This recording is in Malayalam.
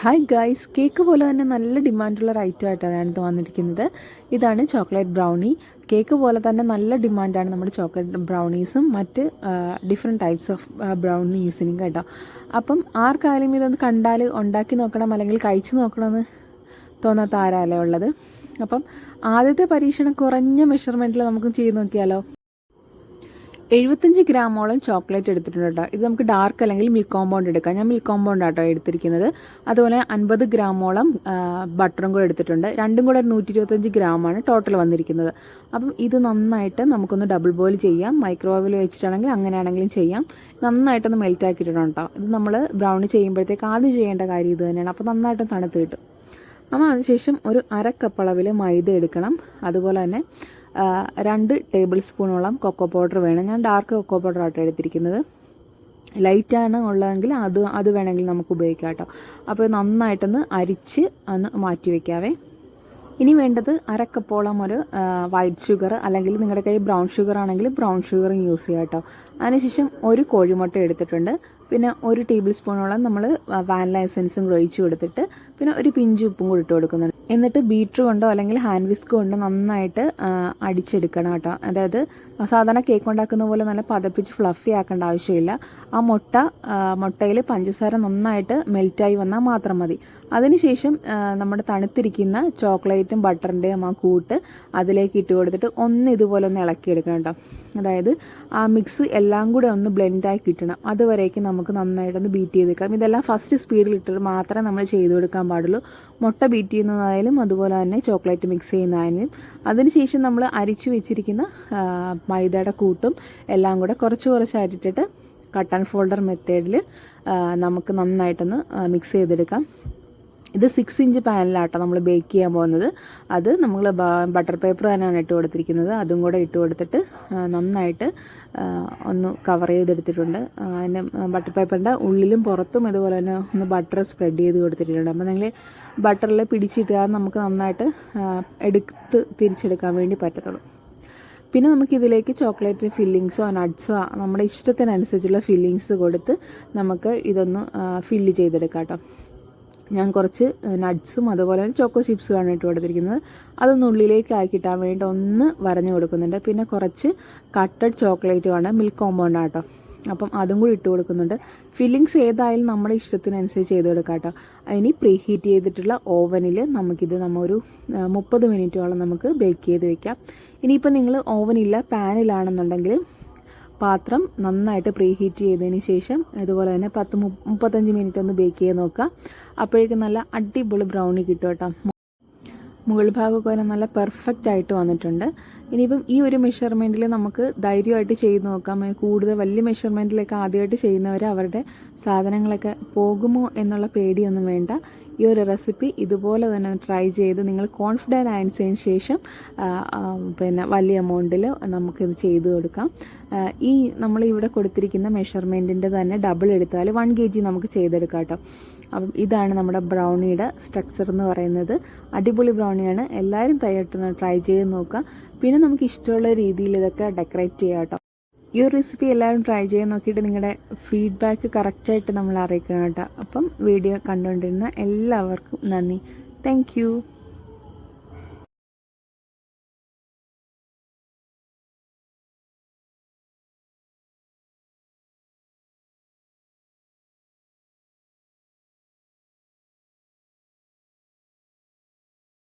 ഹായ് ഗൈസ് കേക്ക് പോലെ തന്നെ നല്ല ഡിമാൻഡുള്ള ഒരു ഐറ്റം ആയിട്ടാണ് ഇത് വന്നിരിക്കുന്നത്. ഇതാണ് ചോക്ലേറ്റ് ബ്രൗണി കേക്ക് പോലെ തന്നെ നല്ല ഡിമാൻഡാണ് നമ്മുടെ ചോക്ലേറ്റ് ബ്രൗണീസും മറ്റ് ഡിഫറെന്റ് ടൈപ്സ് ഓഫ് ബ്രൗണീസിനും കേട്ടോ. അപ്പം ആർക്കായാലും ഇതൊന്ന് കണ്ടാൽ ഉണ്ടാക്കി നോക്കണം അല്ലെങ്കിൽ കഴിച്ചു നോക്കണമെന്ന് തോന്നാത്ത ആരാലേ ഉള്ളത്? അപ്പം ആദ്യത്തെ പരീക്ഷണം കുറഞ്ഞ മെഷർമെന്റിൽ നമുക്ക് ചെയ്ത് നോക്കിയാലോ? എഴുപത്തഞ്ച് ഗ്രാമോളം ചോക്ലേറ്റ് എടുത്തിട്ടുണ്ട് കേട്ടോ. ഇത് നമുക്ക് ഡാർക്ക് അല്ലെങ്കിൽ മിൽക്ക് കോമ്പൗണ്ട് എടുക്കാം. ഞാൻ മിൽക്ക് കോമ്പൗണ്ട് ആട്ടോ എടുത്തിരിക്കുന്നത്. അതുപോലെ അൻപത് ഗ്രാമോളം ബട്ടറും കൂടെ എടുത്തിട്ടുണ്ട്. രണ്ടും കൂടെ നൂറ്റി ഇരുപത്തഞ്ച് ഗ്രാമാണ് ടോട്ടൽ വന്നിരിക്കുന്നത്. അപ്പം ഇത് നന്നായിട്ട് നമുക്കൊന്ന് ഡബിൾ ബോയിൽ ചെയ്യാം. മൈക്രോവേവിൽ വെച്ചിട്ടാണെങ്കിൽ അങ്ങനെയാണെങ്കിലും ചെയ്യാം. നന്നായിട്ടൊന്ന് മെൽറ്റ് കേട്ടോ. ഇത് നമ്മൾ ബ്രൗണി ചെയ്യുമ്പോഴത്തേക്ക് ആദ്യം ചെയ്യേണ്ട കാര്യം ഇത് തന്നെയാണ്. അപ്പോൾ നന്നായിട്ട് തണുത്ത് കിട്ടും. അപ്പോൾ അതിനുശേഷം ഒരു അര കപ്പ് അളവിൽ മൈദ എടുക്കണം. അതുപോലെ തന്നെ രണ്ട് ടേബിൾ സ്പൂണോളം കൊക്കോ പൗഡർ വേണം. ഞാൻ ഡാർക്ക് കൊക്കോ പൗഡർ ആട്ടോ എടുത്തിരിക്കുന്നത് ലൈറ്റാണ് ഉള്ളതെങ്കിൽ അത് അത് വേണമെങ്കിൽ നമുക്ക് ഉപയോഗിക്കാം കേട്ടോ. അപ്പോൾ നന്നായിട്ടൊന്ന് അരിച്ച് ഒന്ന് മാറ്റി വയ്ക്കാവേ ഇനി വേണ്ടത് അരക്കപ്പോളം ഒരു വൈറ്റ് ഷുഗർ അല്ലെങ്കിൽ നിങ്ങളുടെ കയ്യിൽ ബ്രൗൺ ഷുഗർ ആണെങ്കിൽ ബ്രൗൺ ഷുഗറും യൂസ് ചെയ്യാം കേട്ടോ. അതിനുശേഷം ഒരു കോഴിമുട്ട എടുത്തിട്ടുണ്ട്. പിന്നെ ഒരു ടേബിൾ സ്പൂണോളം നമ്മൾ വാനില എസൻസും ഒഴിച്ച് കൊടുത്തിട്ട് പിന്നെ ഒരു പിഞ്ച് ഉപ്പും കൂടി ഇട്ട് കൊടുക്കുന്നുണ്ട്. എന്നിട്ട് ബീറ്റർ കൊണ്ടോ അല്ലെങ്കിൽ ഹാൻഡ് വിസ്ക് കൊണ്ടോ നന്നായിട്ട് അടിച്ചെടുക്കണം കേട്ടോ. അതായത് സാധാരണ കേക്ക് ഉണ്ടാക്കുന്ന പോലെ നല്ല പതപ്പിച്ച് ഫ്ലഫി ആക്കേണ്ട ആവശ്യമില്ല. ആ മുട്ട മുട്ടയിൽ പഞ്ചസാര നന്നായിട്ട് മെൽറ്റായി വന്നാൽ മാത്രം മതി. അതിനുശേഷം നമ്മുടെ തണുത്തിരിക്കുന്ന ചോക്ലേറ്റും ബട്ടറിന്റെയും ആ കൂട്ട് അതിലേക്ക് ഇട്ട് കൊടുത്തിട്ട് ഒന്ന് ഇതുപോലെ ഒന്ന് ഇളക്കിയെടുക്കണം കേട്ടോ. അതായത് ആ മിക്സ് എല്ലാം കൂടെ ഒന്ന് ബ്ലെൻഡായി കിട്ടണം. അതുവരേക്ക് നമുക്ക് നന്നായിട്ടൊന്ന് ബീറ്റ് ചെയ്തേക്കാം ഇതെല്ലാം ഫസ്റ്റ് സ്പീഡിൽ ഇട്ടിട്ട് മാത്രമേ നമ്മൾ ചെയ്തു കൊടുക്കാൻ പാടുള്ളൂ. മുട്ട ബീറ്റ് ചെയ്യുന്നതായാലും അതുപോലെ തന്നെ ചോക്ലേറ്റ് മിക്സ് ചെയ്യുന്നതായാലും. അതിനുശേഷം നമ്മൾ അരിച്ചു വെച്ചിരിക്കുന്ന മൈദയുടെ കൂട്ടും എല്ലാം കൂടെ കുറച്ച് കുറച്ചായിട്ടിട്ട് കട്ട് ആൻഡ് ഫോൾഡർ മെത്തേഡിൽ നമുക്ക് നന്നായിട്ടൊന്ന് മിക്സ് ചെയ്തെടുക്കാം. ഇത് സിക്സ് ഇഞ്ച് പാനിലാട്ടോ നമ്മൾ ബേക്ക് ചെയ്യാൻ പോകുന്നത്. അത് നമ്മൾ ബട്ടർ പേപ്പർ തന്നെയാണ് ഇട്ട് കൊടുത്തിരിക്കുന്നത്. അതും കൂടെ ഇട്ട് കൊടുത്തിട്ട് നന്നായിട്ട് ഒന്ന് കവർ ചെയ്തെടുത്തിട്ടുണ്ട്. അതിന്റെ ബട്ടർ പേപ്പറിന്റെ ഉള്ളിലും പുറത്തും ഇതുപോലെ തന്നെ ഒന്ന് ബട്ടർ സ്പ്രെഡ് ചെയ്ത് കൊടുത്തിട്ടുണ്ട്. അപ്പോൾ നിങ്ങൾ ബട്ടറിൽ പിടിച്ചിട്ടാൽ നമുക്ക് നന്നായിട്ട് എടുത്ത് തിരിച്ചെടുക്കാൻ വേണ്ടി പറ്റത്തുള്ളൂ. പിന്നെ നമുക്ക് ഇതിലേക്ക് ചോക്ലേറ്റ് ഫില്ലിങ്സോ നട്ട്സോ നമ്മുടെ ഇഷ്ടത്തിനനുസരിച്ചുള്ള ഫില്ലിങ്സ് കൊടുത്ത് നമുക്ക് ഇതൊന്ന് ഫില്ല് ചെയ്തെടുക്കാം കേട്ടോ ഞാൻ കുറച്ച് നട്ട്സും അതുപോലെ തന്നെ ചോക്കോ ചിപ്സുമാണ് ഇട്ട് കൊടുത്തിരിക്കുന്നത്. അതൊന്ന് ഉള്ളിലേക്ക് ആക്കിയിട്ടാൻ വേണ്ടി ഒന്ന് വരഞ്ഞു കൊടുക്കുന്നുണ്ട്. പിന്നെ കുറച്ച് കട്ടഡ് ചോക്ലേറ്റുമാണ് മിൽക്ക് കോമ്പൗണ്ട് ആട്ടോ. അപ്പം അതും കൂടി ഇട്ട് കൊടുക്കുന്നുണ്ട്. ഫില്ലിങ്സ് ഏതായാലും നമ്മുടെ ഇഷ്ടത്തിനനുസരിച്ച് ചെയ്ത് കൊടുക്കാം കേട്ടോ. ഇനി പ്രീ ഹീറ്റ് ചെയ്തിട്ടുള്ള ഓവനിൽ നമുക്കിത് നമ്മ ഒരു മുപ്പത് മിനിറ്റോളം നമുക്ക് ബേക്ക് ചെയ്ത് വെക്കാം. ഇനിയിപ്പോൾ നിങ്ങൾ ഓവനില്ല പാനിലാണെന്നുണ്ടെങ്കിൽ പാത്രം നന്നായിട്ട് പ്രീ ഹീറ്റ് ചെയ്തതിന് ശേഷം അതുപോലെ തന്നെ പത്ത് മുപ്പത്തഞ്ച് മിനിറ്റ് ഒന്ന് ബേക്ക് ചെയ്ത് നോക്കുക. അപ്പോഴേക്കും നല്ല അടിപൊളി ബ്രൗണി കിട്ടും കേട്ടോ. മുകൾ ഭാഗമൊക്കെ തന്നെ നല്ല പെർഫെക്റ്റ് ആയിട്ട് വന്നിട്ടുണ്ട്. ഇനിയിപ്പം ഈ ഒരു മെഷർമെന്റിൽ നമുക്ക് ധൈര്യമായിട്ട് ചെയ്ത് നോക്കാം. കൂടുതൽ വലിയ മെഷർമെന്റിലൊക്കെ ആദ്യമായിട്ട് ചെയ്യുന്നവർ അവരുടെ സാധനങ്ങളൊക്കെ പോകുമോ എന്നുള്ള പേടിയൊന്നും വേണ്ട. ഈ ഒരു റെസിപ്പി ഇതുപോലെ തന്നെ ട്രൈ ചെയ്ത് നിങ്ങൾ കോൺഫിഡന്റ് ആയതിനു ശേഷം പിന്നെ വലിയ എമൗണ്ടിൽ നമുക്കിത് ചെയ്തു കൊടുക്കാം. ഈ നമ്മൾ ഇവിടെ കൊടുത്തിരിക്കുന്ന മെഷർമെന്റിന്റെ തന്നെ ഡബിൾ എടുത്താൽ വൺ കെ ജി നമുക്ക് ചെയ്തെടുക്കാം കേട്ടോ. അപ്പം ഇതാണ് നമ്മുടെ ബ്രൗണിയുടെ സ്ട്രക്ചർ എന്ന് പറയുന്നത്. അടിപൊളി ബ്രൗണിയാണ് എല്ലാവരും തയ്യായിട്ട് ട്രൈ ചെയ്ത് നോക്കുക. പിന്നെ നമുക്ക് ഇഷ്ടമുള്ള രീതിയിൽ ഇതൊക്കെ ഡെക്കറേറ്റ് ചെയ്യാം കേട്ടോ. ഈ ഒരു റെസിപ്പി എല്ലാവരും ട്രൈ ചെയ്ത് നോക്കിയിട്ട് നിങ്ങളുടെ ഫീഡ്ബാക്ക് കറക്റ്റായിട്ട് നമ്മൾ അറിയിക്കണം കേട്ടോ. അപ്പം വീഡിയോ കണ്ടുകൊണ്ടിരുന്ന എല്ലാവർക്കും നന്ദി. താങ്ക്